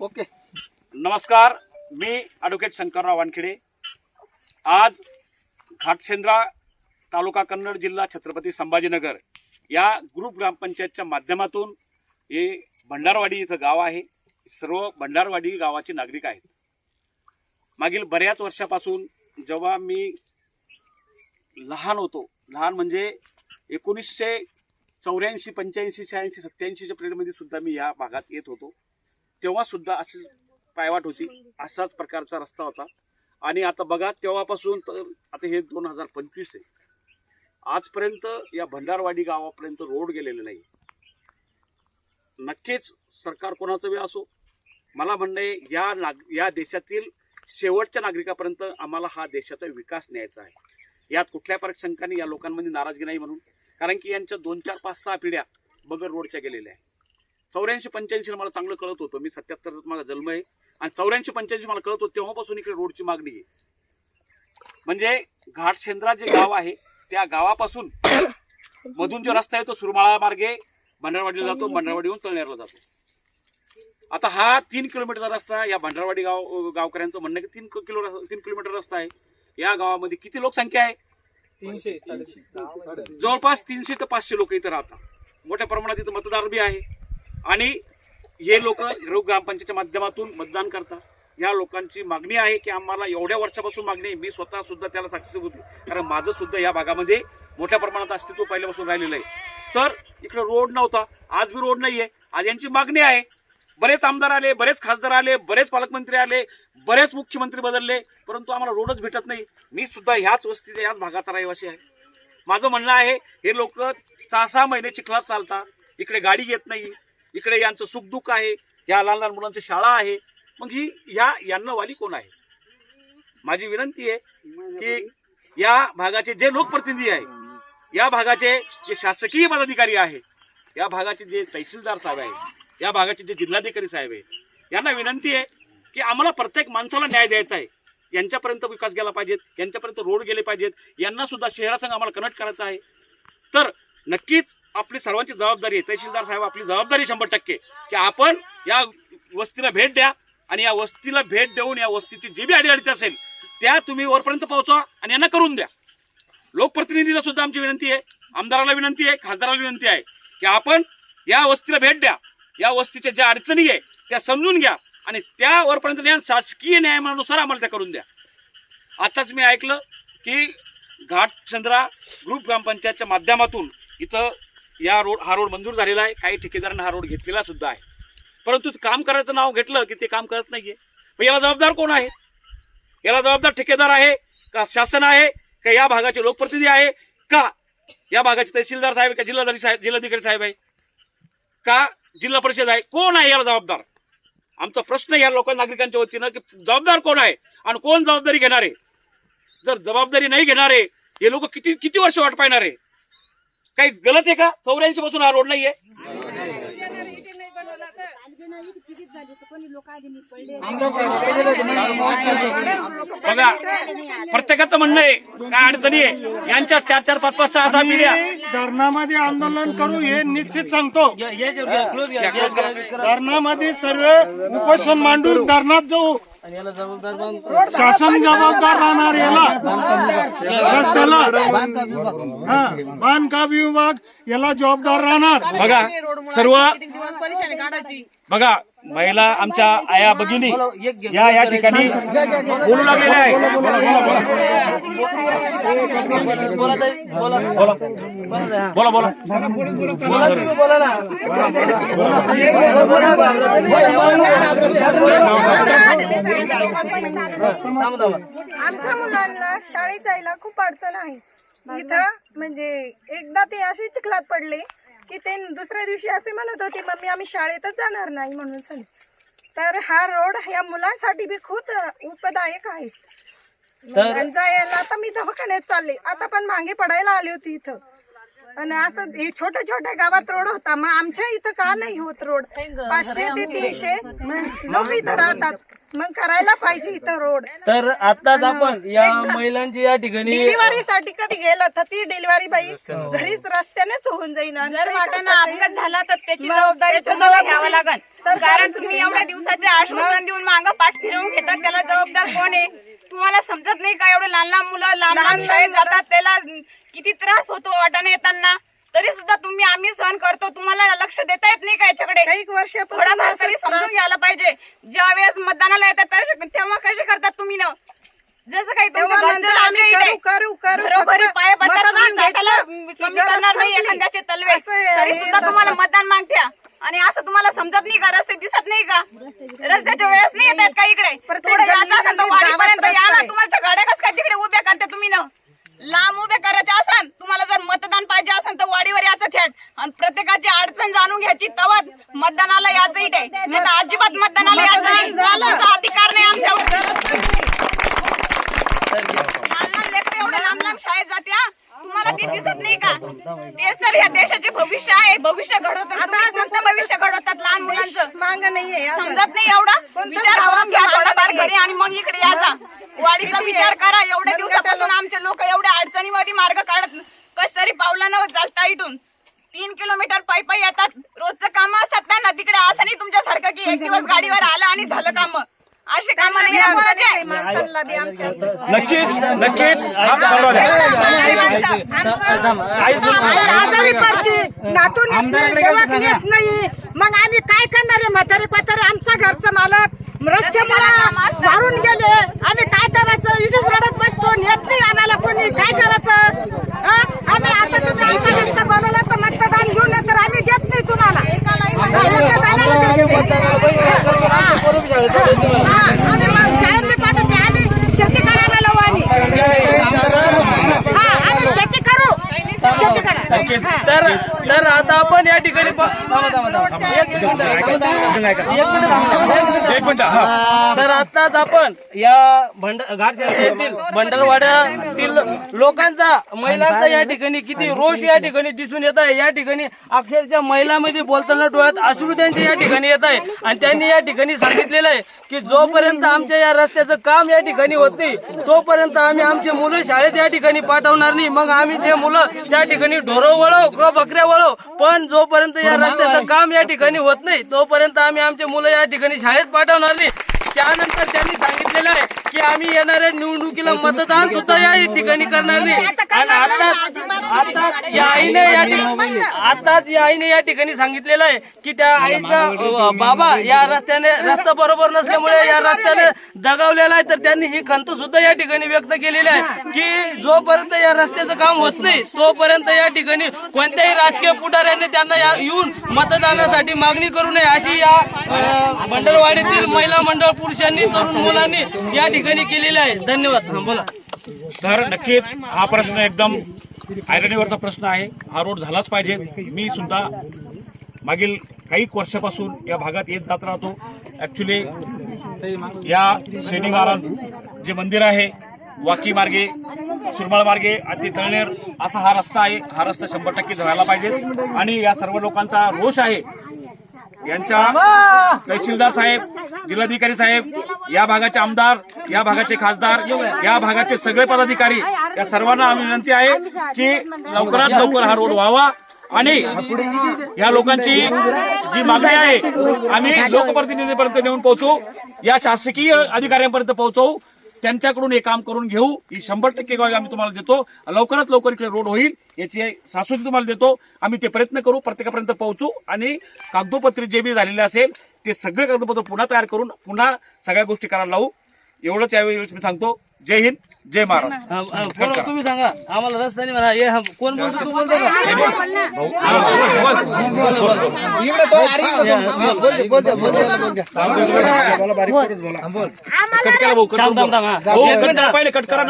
Okay. नमस्कार मी advocate Shankarrao Wankhede. आज घाटशेंद्रा तालुका कन्नड जिल्हा छत्रपती संभाजीनगर या ग्रुप ग्रामपंचायतच्या माध्यमातून हे भंडारवाडी इथं गाव आहे. सर्व भंडारवाडी गावाचे नागरिक आहेत. मागील बऱ्याच वर्षापासून जेव्हा मी लहान होतो लहान म्हणजे एकोणीसशे चौऱ्याऐंशी पंच्याऐंशी शहाऐंशी सत्याऐंशीच्या पिरियडमध्ये सुद्धा मी या भागात येत होतो. तेव्हा सुद्धा अशीच पायवाट होती. असाच प्रकारचा रस्ता होता. आणि आता बघा तेव्हापासून तर आता हे दोन हजार पंचवीस आहे. आजपर्यंत या भंडारवाडी गावापर्यंत रोड गेलेले नाही. नक्कीच सरकार कोणाचं वेळ असो मला म्हणणं आहे या नाग या देशातील शेवटच्या नागरिकापर्यंत आम्हाला हा देशाचा विकास न्यायचा आहे. यात कुठल्या प्रकार शंकाने या लोकांमध्ये नाराजगी नाही म्हणून. कारण की यांच्या दोन चार पाच सहा पिढ्या बगर रोडच्या गेलेल्या आहेत. चौऱ्याऐंशी पंच्याऐंशी मला चांगलं कळत होतं. मी सत्याहत्तर माझा जन्म आहे. आणि चौऱ्याऐंशी पंच्याऐंशी मला कळत होतं तेव्हापासून इकडे रोडची मागणी आहे. म्हणजे घाटशेंद्रा जे गाव आहे त्या गावापासून मधून जो रस्ता आहे तो सुरमाळा मार्गे भंडारवाडीला जातो भंडारवाडीहून तळनेरला जातो. आता हा तीन किलोमीटरचा रस्ता या भंडारवाडी गाव गावकऱ्यांचं म्हणणं आहे की तीन किलो तीन किलोमीटर रस्ता आहे. या गावामध्ये किती लोकसंख्या आहे? तीनशे जवळपास तीनशे ते पाचशे लोक इथं राहतात. मोठ्या प्रमाणात इथं मतदार बी आहे. आणि हे लोक हिरो ग्रामपंचायतच्या माध्यमातून मतदान करतात. या लोकांची मागणी आहे की आम्हाला एवढ्या वर्षापासून मागणी आहे. मी स्वतः सुद्धा त्याला साक्षी होती. कारण माझं सुद्धा या भागामध्ये मोठ्या प्रमाणात अस्तित्व पहिल्यापासून राहिलेलं आहे. तर इकडे रोड नव्हता. आज बी रोड नाही आहे आज यांची मागणी आहे. बरेच आमदार आले बरेच खासदार आले बरेच पालकमंत्री आले बरेच मुख्यमंत्री बदलले परंतु आम्हाला रोडच भेटत नाही. मी सुद्धा ह्याच वस्तीच्या याच भागाचा रहिवासी आहे. माझं म्हणणं आहे हे लोक सहा सहा महिने चिखलात चालतात. इकडे गाडी येत नाही. इकडे यांचं सुखदुःख आहे या लहान लहान मुलांची शाळा आहे. मग ही या यांना वाली कोण आहे? माझी विनंती आहे की या भागाचे जे लोकप्रतिनिधी आहे या भागाचे जे शासकीय पदाधिकारी आहे या भागाचे जे तहसीलदार साहेब आहे या भागाचे जे जिल्हाधिकारी साहेब आहे यांना विनंती आहे की आम्हाला प्रत्येक माणसाला न्याय द्यायचा आहे. यांच्यापर्यंत विकास गेला पाहिजेत यांच्यापर्यंत रोड गेले पाहिजेत यांना सुद्धा शहरासंग आम्हाला कनेक्ट करायचं आहे. तर नक्कीच आपली सर्वांची जबाबदारी आहे. तहसीलदार साहेब आपली जबाबदारी शंभर टक्के की आपण या वस्तीला भेट द्या आणि या वस्तीला भेट देऊन या वस्तीची जी बी अडीअडीची असेल त्या तुम्ही वरपर्यंत पोहोचवा आणि यांना करून द्या. लोकप्रतिनिधीला सुद्धा आमची विनंती आहे आमदाराला विनंती आहे खासदाराला विनंती आहे की आपण या वस्तीला भेट द्या. या वस्तीच्या ज्या अडचणी आहे त्या समजून घ्या आणि त्या ज्ञान शासकीय न्यायानुसार आम्हाला त्या करून द्या. आताच मी ऐकलं की घाटचंद्रा ग्रुप ग्रामपंचायतच्या माध्यमातून इथं या रोड हा रोड मंजूर झालेला आहे. काही ठेकेदारांना हा रोड घेतलेला सुद्धा आहे. परंतु काम करायचं नाव घेतलं की ते काम करत नाहीये. मग याला जबाबदार कोण आहे? याला जबाबदार ठेकेदार आहे का शासन आहे का या भागाचे लोकप्रतिनिधी आहे का या भागाचे तहसीलदार साहेब का जिल्हाधिकारी साहेब जिल्हाधिकारी साहेब आहे का जिल्हा परिषद आहे? कोण आहे याला जबाबदार? आमचा प्रश्न या लोक नागरिकांच्या वतीनं की जबाबदार कोण आहे आणि कोण जबाबदारी घेणार? आहे जर जबाबदारी नाही घेणारे हे लोक किती किती वर्ष वाट पाहणार? आहे काही गलत आहे का? चौऱ्याऐंशी पासून हा रोड नाहीये. बघा प्रत्येकाचं म्हणणं आहे काय अडचणी आहे? यांच्या चार चार पाच पाच सहा सहा पिढ्या. धरणामध्ये आंदोलन करू हे निश्चित सांगतो. धरणामध्ये सर्व उपोषण मांडून धरणात जाऊ शासन जबाबदार राहणार याला. रस्त्याला. हा बांधकाम विभाग याला जबाबदार राहणार. बघा सर्व बघा महिला आमच्या आया भगिनी या या ठिकाणी बोलू लागलेल्या आहे बोला बोला आमच्या मुलांना शाळेत जायला खूप अडचण आहे इथं म्हणजे एकदा ते असे चिखलात पडले की ते दुसऱ्या दिवशी असे म्हणत होते मम्मी आम्ही शाळेतच जाणार नाही म्हणून सांग तर हा रोड ह्या मुलांसाठी बी खूप उपदायक आहे आणि जायला आता मी दवाखान्यात चालले. आता पण मागे पडायला आली होती इथं. आणि असं हे छोट्या छोट्या गावात रोड होता. मग आमच्या इथं का नाही होत रोड? पाचशे ते तीनशे लोक इथं राहतात. मग करायला पाहिजे इथं रोड. तर आताच आपण या महिलांची या ठिकाणी डिलिव्हरी साठी कधी गेलं तर ती डिलिव्हरी बाई घरीच रस्त्यानेच होऊन जाईल जर वाटाणा करता अपघात झाला तर त्याची जबाबदारी तुम्हाला घ्यावं लागेल कारण तुम्ही एवढ्या. दिवसाचे आश्वासन देऊन मागं पाठ फिरवून घेतात त्याला जबाबदार कोण आहे? तुम्हाला समजत नाही का एवढे लहान लहान मुलं लहान लहान शाळेत. जातात त्याला किती त्रास होतो वाटाणे येताना. तरी सुद्धा तुम्ही आम्ही सहन करतो. तुम्हाला लक्ष देता येत नाही का याच्याकडे? काही वर्षापासून थोडाफार तरी समजून घ्यायला पाहिजे. ज्या वेळेस मतदानाला येतात तेव्हा कसे करतात तुम्ही ना? जसं काही पाया पडतात नाही. एखाद्याचे तलवे. तरी सुद्धा तुम्हाला. मतदान मागत्या. आणि असं तुम्हाला समजत नाही का? रस्ते दिसत नाही का? रस्त्याच्या वेळेस नाही येत आहेत का इकडे प्रत्येक थोडं गल्ली- यायचं असेल तर गल्लीत वाडीपर्यंत गावात या रस्ता ना आहे. तुमच्या गाड्या कसं काय तिकडे उभ्या करते तुम्ही ना लांब उभे करायचे असन तुम्हाला जर मतदान पाहिजे असेल तर वाडीवर याचं थेट आणि प्रत्येकाची अडचण जाणून घ्यायची तवा मतदानाला यायचं इथे नाही तर अजिबात मतदानाला यायचं नाही तुमचा अधिकार नाही आमच्यावर लहान लहान लेकरं एवढ्या लांब लांब शाळेत जात्या तुम्हाला ते दिसत नाही का? तेच तर या देशाचे भविष्य आहे. भविष्य घडवतात आता भविष्य घडवतात लहान मुलांचं. मांग नाहीये. समजत नाही एवढं? विचार करून घ्या थोडाफार. घरी आणि मग इकडे याचा वाढीचा विचार? करा. एवढ्या दिवसापासून आमचे लोक एवढ्या अडचणीमध्ये मार्ग काढत कस तरी पावलानं चालता इथून. तीन किलोमीटर पायी पायी येतात. रोजचं काम असतात ना तिकडे असं नाही तुमच्यासारखं की एक दिवस गाडीवर आलं आणि झालं काम. असे काम नाही कोणाचे. माणसांना बी आमच्या नक्कीच नक्कीच हा द्या. माणसं. आजारी पडते नातून येत नाही येत नाही मग आम्ही काय करणार आहे म्हातारे पातारे आमचा घरचा मालक रस्ते मला मारून गेले आम्ही काय करायचं इथेच रडत बसतो येत नाही आम्हाला कोणी काय करायचं हा? आम्ही आता तुम्ही आमचा रस्ता बनवला तर मतदान घेऊन ये, तर आम्ही देत नाही तुम्हाला हा, एका देत नाही. हा. हा, आम्ही मग शाळेत बी पाठवते आम्ही शेती करायला लावू आम्ही हा आम्ही शेती करू शेती नक्कीच. करा तर तर आता आपण या ठिकाणी. एक मिनिट. एक मिनिट हा. तर आताच आपण या भंड येथील भंडारवाड्यातील लोकांचा महिलांचा या ठिकाणी किती रोष या ठिकाणी दिसून येत आहे. या ठिकाणी अक्षरशः महिलांमध्ये बोलताना डोळ्यात अश्रू त्यांच्या या ठिकाणी येत आहे. आणि त्यांनी या ठिकाणी सांगितलेलं आहे की जोपर्यंत आमच्या या रस्त्याचं काम या ठिकाणी होत नाही तोपर्यंत आम्ही आमचे मुलं शाळेत या ठिकाणी पाठवणार नाही. मग आम्ही ते मुलं त्या ठिकाणी ढोरं वळव किंवा बकऱ्या वळव? पण जोपर्यंत या रस्त्याचं काम या ठिकाणी होत नाही तोपर्यंत आम्ही आमचे मुलं या ठिकाणी शाळेत पाठवणार नाही. त्यानंतर त्यांनी सांगितलेलं आहे की आम्ही येणाऱ्या निवडणुकीला मतदान सुद्धा या ठिकाणी करणार नाही. आणि आताच आताच या आईने या ठिकाणी आताच या आईने या ठिकाणी सांगितलेलं आहे की त्या आईचा अ, बाबा या रस्त्याने रस्ता बरोबर नसल्यामुळे या रस्त्याने दगावलेला आहे तर त्यांनी ही खंत सुद्धा या ठिकाणी व्यक्त केलेली आहे की जोपर्यंत या रस्त्याचं काम होत नाही तोपर्यंत या ठिकाणी कोणत्याही राजकीय पुढाऱ्याने त्यांना या- येऊन मतदानासाठी मागणी करू नये अशी या अ, मंडळवाडीतील महिला मंडळ पुरुषांनी तरुण मुलांनी या ठिकाणी केलेली आहे. धन्यवाद. हा, बोला. तर नक्कीच हा प्रश्न एकदम आयरणीवरचा प्रश्न आहे. हा रोड झालाच पाहिजे. मी सुद्धा मागील काही वर्षापासून या भागात येत जात राहतो. ॲक्च्युली या शनी महाराज जे मंदिर आहे वाकी मार्गे सुरमळ मार्गे आणि ते तळनेर असा हा रस्ता आहे. हा रस्ता शंभर टक्के झाला पाहिजे. आणि या सर्व लोकांचा रोष आहे. यांच्या तहसीलदार साहेब जिल्हाधिकारी साहेब या भागाचे आमदार या भागाचे खासदार या भागाचे सगळे पदाधिकारी या सर्वांना आम्ही विनंती आहे की लवकरात लवकर हा रोड व्हावा आणि या लोकांची जी मागणी आहे आम्ही लोकप्रतिनिधीपर्यंत नेऊन पोहोचू या शासकीय अधिकाऱ्यांपर्यंत पोहोचवू त्यांच्याकडून हे काम करून घेऊ ही शंभर टक्के ग्वाही आम्ही तुम्हाला देतो लवकरात लवकर इकडे रोड होईल याची शाश्वती तुम्हाला देतो आम्ही ते प्रयत्न करू प्रत्येकापर्यंत पोहोचू आणि कागदोपत्री जे बी झालेले असेल ते सगळे कागदपत्र पुन्हा तयार करून पुन्हा सगळ्या गोष्टी करायला लावू. एवढंच यावेळी मी सांगतो. जय हिंद जय महाराष्ट्र हा, हा, तुम्ही सांगा. आम्हाला रस्त्याने म्हणा हे हा, कोण बोलतो तू बोलतो का? पहिले कट करा